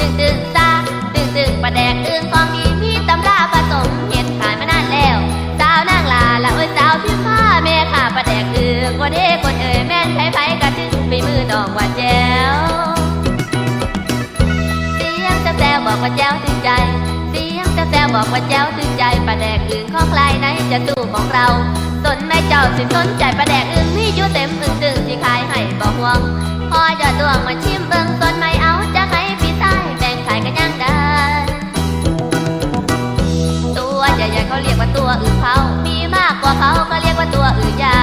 ตึงตึงซาตึงตึงประแดกตึงของดีมีตำราผสมเห็นขายมานานแล้วสาวนางลาละโอ้ยสาวพิมพาแม่ข้าประแดกตึอคนเอ้คนเอ้ยแม่นไผไผกระจึงไปมือน้องว่าแจ๋วเสียงจะแซวบอกว่าแจ๋วถึงใจเสียงจะแซวบอกว่าแจ๋วถึงใจประแดกตึงของใครไหนจะตู้ของเราสนแม่เจ้าสิสนใจประแดกอึ่งมีอยู่เต็มอึ่งตึงที่ขายให้บ่ห่วงพอจะดวงมาชิม ยันเขาเรียกว่าตัวอื่นเขามีมากกว่าเขาก็เรียกว่าตัวอื่นยา